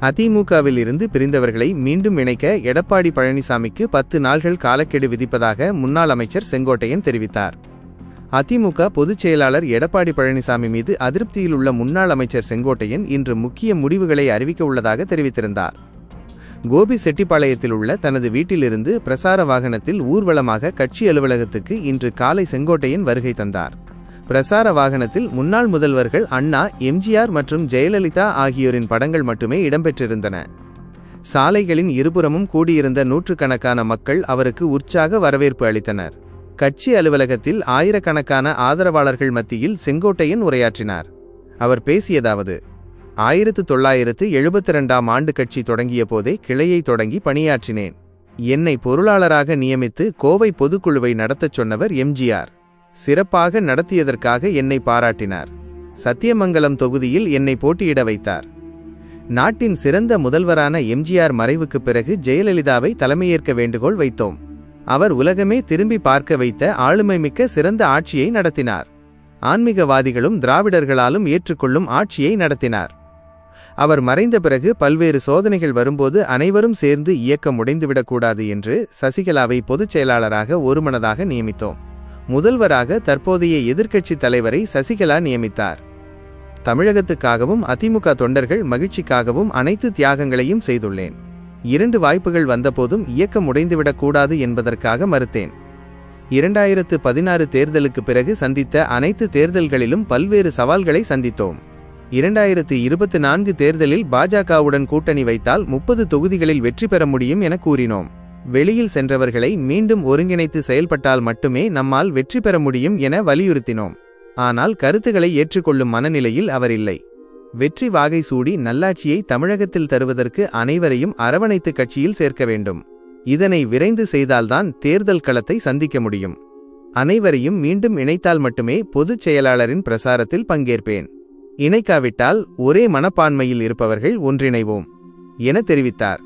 அதிமுகவில் இருந்து பிரிந்தவர்களை மீண்டும் இணைக்க எடப்பாடி பழனிசாமிக்கு பத்து நாள்கள் காலக்கெடு விதிப்பதாக முன்னாள் அமைச்சர் செங்கோட்டையன் தெரிவித்தார். அதிமுக பொதுச் செயலாளர் எடப்பாடி பழனிசாமி மீது அதிருப்தியில் உள்ள முன்னாள் அமைச்சர் செங்கோட்டையன் இன்று முக்கிய முடிவுகளை அறிவிக்க உள்ளதாக தெரிவித்திருந்தார். கோபி செட்டிப்பாளையத்தில் உள்ள தனது வீட்டிலிருந்து பிரசார வாகனத்தில் ஊர்வலமாக கட்சி அலுவலகத்துக்கு இன்று காலை செங்கோட்டையன் வருகை தந்தார். பிரசார வாகனத்தில் முன்னாள் முதல்வர்கள் அண்ணா எம்ஜிஆர் மற்றும் ஜெயலலிதா ஆகியோரின் படங்கள் மட்டுமே இடம்பெற்றிருந்தன. சாலைகளின் இருபுறமும் கூடியிருந்த நூற்றுக்கணக்கான மக்கள் அவருக்கு உற்சாக வரவேற்பு அளித்தனர். கட்சி அலுவலகத்தில் ஆயிரக்கணக்கான ஆதரவாளர்கள் மத்தியில் செங்கோட்டையன் உரையாற்றினார். அவர் பேசியதாவது ஆயிரத்து தொள்ளாயிரத்து எழுபத்தி ரெண்டாம் ஆண்டு கட்சி தொடங்கிய போதே கிளையை தொடங்கி பணியாற்றினேன். என்னை பொருளாளராக நியமித்து கோவை பொதுக்குழுவை நடத்தச் சொன்னவர் எம்ஜிஆர். சிறப்பாக நடத்தியதற்காக என்னை பாராட்டினார். சத்தியமங்கலம் தொகுதியில் என்னை போட்டியிட வைத்தார். நாட்டின் சிறந்த முதல்வரான எம்ஜிஆர் மறைவுக்குப் பிறகு ஜெயலலிதாவை தலைமையேற்க வேண்டுகோள் வைத்தோம். அவர் உலகமே திரும்பி பார்க்க வைத்த ஆளுமைமிக்க சிறந்த ஆட்சியை நடத்தினார். ஆன்மீகவாதிகளும் திராவிடர்களாலும் ஏற்றுக்கொள்ளும் ஆட்சியை நடத்தினார். அவர் மறைந்த பிறகு பல்வேறு சோதனைகள் வரும்போது அனைவரும் சேர்ந்து இயக்கம் உடைந்துவிடக்கூடாது என்று சசிகலாவை பொதுச் செயலாளராக ஒருமனதாக நியமித்தோம். முதல்வராக தற்போதைய எதிர்க்கட்சித் தலைவரை சசிகலா நியமித்தார். தமிழகத்துக்காகவும் அதிமுக தொண்டர்கள் மகிழ்ச்சிக்காகவும் அனைத்து தியாகங்களையும் செய்துள்ளேன். இரண்டு வாய்ப்புகள் வந்தபோதும் இயக்கம் உடைந்துவிடக்கூடாது என்பதற்காக மறுத்தேன். இரண்டாயிரத்து பதினாறு தேர்தலுக்கு பிறகு சந்தித்த அனைத்து தேர்தல்களிலும் பல்வேறு சவால்களை சந்தித்தோம். இரண்டாயிரத்து இருபத்தி நான்கு தேர்தலில் பாஜகவுடன் கூட்டணி வைத்தால் முப்பது தொகுதிகளில் வெற்றி பெற முடியும் என கூறினோம். வெளியில் சென்றவர்களை மீண்டும் ஒருங்கிணைத்து செயல்பட்டால் மட்டுமே நம்மால் வெற்றி பெற முடியும் என வலியுறுத்தினோம். ஆனால் கருத்துக்களை ஏற்றுக்கொள்ளும் மனநிலையில் அவர் இல்லை. வெற்றி வாகை சூடி நல்லாட்சியை தமிழகத்தில் தருவதற்கு அனைவரையும் அரவணைத்து கட்சியில் சேர்க்க வேண்டும். இதனை விரைந்து செய்தால்தான் தேர்தல் களத்தை சந்திக்க முடியும். அனைவரையும் மீண்டும் இணைத்தால் மட்டுமே பொதுச் செயலாளரின் பிரசாரத்தில் பங்கேற்பேன். இணைக்காவிட்டால் ஒரே மனப்பான்மையில் இருப்பவர்கள் ஒன்றிணைவோம் என தெரிவித்தார்.